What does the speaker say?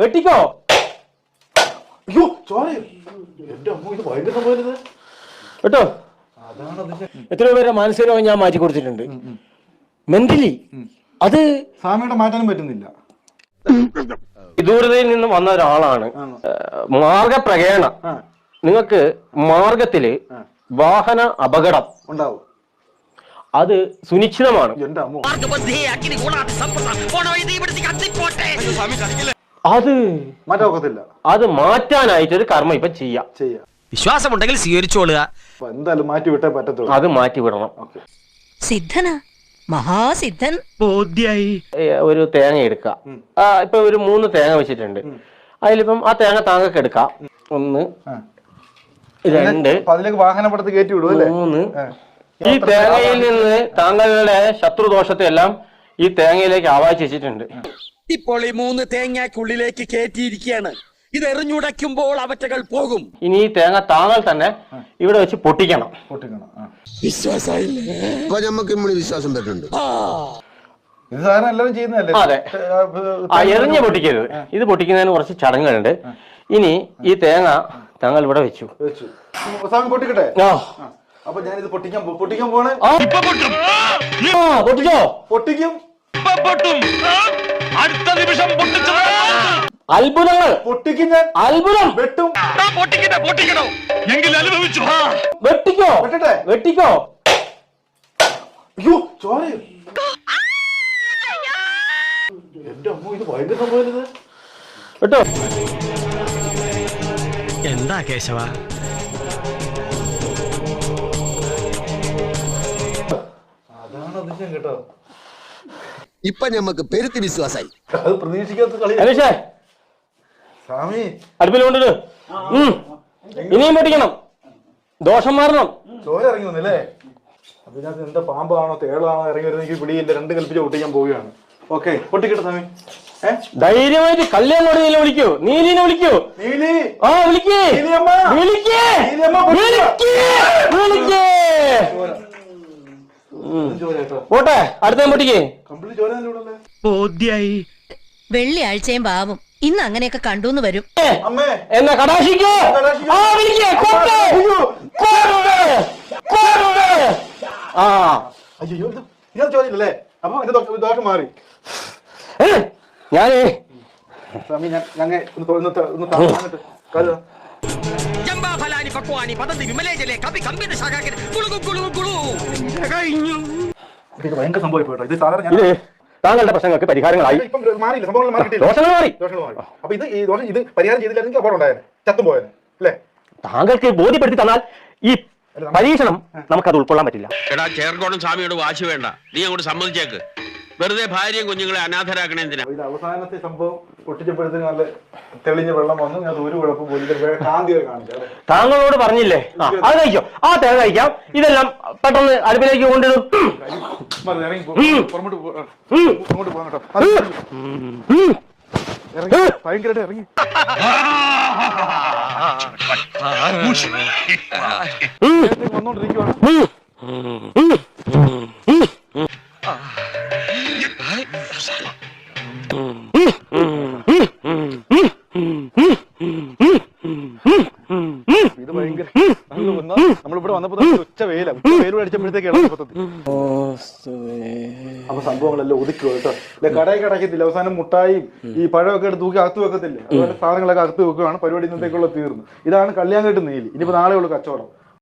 വെട്ടിക്കോ. അയ്യോ ചോര. എന്റെ അമ്മ ഇത് ഭയങ്കര സംഭവം കേട്ടോ? എത്ര എത്രയോ പേരെ മാനസിക രോഗം ഞാൻ മാറ്റി കൊടുത്തിട്ടുണ്ട്. മെന്റലി അത് സ്വാമിയുടെ മാറ്റാനും പറ്റുന്നില്ല. വിദൂരതയിൽ നിന്ന് വന്ന ഒരാളാണ്. മാർഗപ്രകേണ. നിങ്ങൾക്ക് മാർഗത്തിൽ വാഹന അപകടം. ഉണ്ടാവും. അത് സുനിശ്ചിതമാണ്. അത് മാറ്റാൻ അത് മാറ്റാനായിട്ട് ഒരു കർമ്മം ഇപ്പൊ ചെയ്യാം. ചെയ്യാം. വിശ്വാസമുണ്ടെങ്കിൽ സ്വീകരിച്ചോളുക. എന്തായാലും മാറ്റി വിട്ടേ പറ്റത്തുള്ളൂ. അത് മാറ്റി വിടണം സിദ്ധന? മഹാസിദ്ധൻ? ബോധ്യായി. ഒരു തേങ്ങ എടുക്കുക. ആ, ഇപ്പൊ ഒരു മൂന്ന് തേങ്ങ വെച്ചിട്ടുണ്ട്. അതിലിപ്പം ആ തേങ്ങ താങ്കൾക്ക് എടുക്കാം. ഒന്ന് രണ്ട് അതിലേക്ക് വാഹനപ്പടത്ത് കയറ്റി വിടും അല്ലേ? മൂന്ന്. ഈ തേങ്ങയിൽ നിന്ന് താങ്കളുടെ ശത്രുദോഷത്തെ എല്ലാം ഈ തേങ്ങയിലേക്ക് ആവാഹിച്ച് വെച്ചിട്ടുണ്ട്. ഇപ്പോൾ ഈ മൂന്ന് തേങ്ങയ്ക്കുള്ളിലേക്ക് കയറ്റിയിരിക്കുകയാണ് ഇത് എറിഞ്ഞുടയ്ക്കുമ്പോൾ അവറ്റകൾ പോകും. ഇനി ഈ തേങ്ങ താങ്കൾ തന്നെ ഇവിടെ വെച്ച് പൊട്ടിക്കണം. പൊട്ടിക്കണം ആ. വിശ്വാസമായില്ലേ? അപ്പൊ നമുക്ക് ഇമ്മിണി വിശ്വാസം വരുന്നുണ്ട്. ഇത് സാധാരണ എല്ലാവരും ചെയ്യുന്നതല്ലേ? അതെ. ആ എറിഞ്ഞ് പൊട്ടിക്കരുത്. ഇത് പൊട്ടിക്കുന്നതിന് കുറച്ച് ചടങ്ങുകളുണ്ട്. ഇനി ഈ തേങ്ങ താങ്കൾ ഇവിടെ വെച്ചു. വെച്ചു. സ്വാമി പൊട്ടിക്കട്ടെ? ആ. ആ. അപ്പൊ ഞാനിത് ഇത് പൊട്ടിക്കാൻ പോ- പൊട്ടിക്കാൻ പോണേ ആ. ആ, പൊട്ടിച്ചോ? പൊട്ടിക്കും. അടുത്ത നിമിഷം അത്ഭുതങ്ങൾ. പൊട്ടിക്കുന്ന ഞാൻ അത്ഭുതം. വെട്ടും. പൊട്ടിക്കട്ടെ പൊട്ടിക്കണോ എങ്കിൽ അനുഭവിച്ചു വെട്ടിക്കോ. വെട്ടട്ടെ? വെട്ടിക്കോ. അയ്യോ ചോര. എന്റെ അമ്മ ഇത് ഭയങ്കര സംഭവം ഇത് കേട്ടോ എന്താ കേശവ? അതാണ് അതിശയം കേട്ടോ. ഇപ്പൊ ഞമ്മക്ക് പെരുത്തി വിശ്വാസായി. അത് പ്രതീക്ഷിക്കാത്ത കളി അനീഷേ. സ്വാമി. അടുപ്പിൽ കൊണ്ടിട്ട് ഉം. ഇനിയും പൊട്ടിക്കണം ദോഷം മാറണം. ചോര ഇറങ്ങി വന്നില്ലേ? അതിനകത്ത് എന്താ പാമ്പാണോ തേളാണോ ഇറങ്ങി വരുന്നത് എനിക്ക് പിടിയില്ല. രണ്ട് കൽപ്പിച്ച് പൊട്ടിക്കാൻ പോവുകയാണ്. ഓക്കെ പൊട്ടിക്കട്ടെ സ്വാമി. ധൈര്യമായിട്ട് കല്യാണോട് നീല വിളിക്കൂ. നീലിനെ വിളിക്കൂ. നീലി. ആ വിളിക്കേ. വിളിക്കേ. വിളിക്കേ. പോട്ടെ അടുത്ത പൊട്ടിക്കേ. തന്നെ ഇവിടെ. ബോധ്യായി. വെള്ളിയാഴ്ചയും പാവം. ഇന്ന് അങ്ങനെയൊക്കെ കണ്ടൂന്ന് വരും. അമ്മേ. എന്നെ കടാശിക്കോ ആ വിളിക്കേ. ആ. അയ്യോ ഇത് ഇതിനകത്ത് ചോരയില്ലല്ലേ അപ്പൊ എന്റെ ദോഷം ദോഷം മാറി. ഏ, ഞാനേ. സ്വാമി ഞാൻ ഞങ്ങൾ ഒന്ന് തൊ- ഒന്ന് ത- ഒന്ന് താഴ്ന്നിട്ട് കാൽ താ. ജംബാഫലാനി പക്വാനി പദ്ധതി വിമലേജലെ കവി കമ്പിത ശാഖാകൻ കുളുകു കുളുകു കുളു. കഴിഞ്ഞു. ഇത് ഭയങ്കര സംഭവമായി പോയിട്ടോ ഇത് സാധാരണ ഞാൻ ഇത് താങ്കളുടെ പ്രശ്നങ്ങൾക്ക് പരിഹാരങ്ങളായി. ഇപ്പം മാറിയില്ല സംഭവങ്ങൾ മാറിയിട്ടില്ല ദോഷങ്ങൾ മാറി. ദോഷങ്ങൾ മാറി. അപ്പൊ ഇത് ഈ ദോഷം ഇത് പരിഹാരം ചെയ്തില്ലായിരുന്നെങ്കിൽ അപകടം ഉണ്ടായേനെ. ചത്തും പോയേനെ. അല്ലേ? താങ്കൾക്ക് ബോധ്യപ്പെടുത്തി തന്നാൽ ഈ പരീക്ഷണം നമുക്കത് ഉൾക്കൊള്ളാൻ പറ്റില്ല. എടാ ചേർക്കോണം സ്വാമിയോട് വാശി വേണ്ട. നീ അങ്ങോട്ട് സമ്മതിച്ചേക്ക്. വെറുതെ ഭാര്യയും കുഞ്ഞുങ്ങളെ അനാഥരാക്കണേ എന്തിനാ? ഇത് അവസാനത്തെ സംഭവം പൊട്ടിച്ചപ്പോഴത്തേക്ക് നല്ല തെളിഞ്ഞ വെള്ളം വന്നു. ഞാൻ ഒരു കുഴപ്പം പോലും കാന്തി താങ്കളോട് പറഞ്ഞില്ലേ? ആ അത് കഴിക്കോ ആ തേങ്ങ കഴിക്കാം. ഇതെല്ലാം പെട്ടെന്ന് അടുപ്പിലേക്ക് കൊണ്ടിടും ഇറങ്ങി പോ. പുറമോട്ട് പോ. ഉം. അങ്ങോട്ട് പോകാൻ കേട്ടോ. അത് ഉം. ഇറങ്ങി. ഭയങ്കരമായിട്ട് ഇറങ്ങി. നേരത്തേക്ക് വന്നോണ്ടിരിക്കുവാണ്. ഇത് അപ്പൊ സംഭവങ്ങളെല്ലാം ഒതുക്കുക കേട്ടോ. അല്ലെ കടയിൽ കടക്കത്തില്ല. അവസാനം മുട്ടായും ഈ പഴമൊക്കെ എടുത്ത് തൂക്കി അകത്ത് വെക്കത്തില്ല? അതുപോലെ സാധനങ്ങളൊക്കെ അകത്ത് വെക്കുകയാണ് പരിപാടി ഇന്നത്തേക്കുള്ള തീർന്നു. ഇതാണ് കല്യാൺ കെട്ട് നീലി. ഇനിയിപ്പോ ഉള്ളു കച്ചവടം.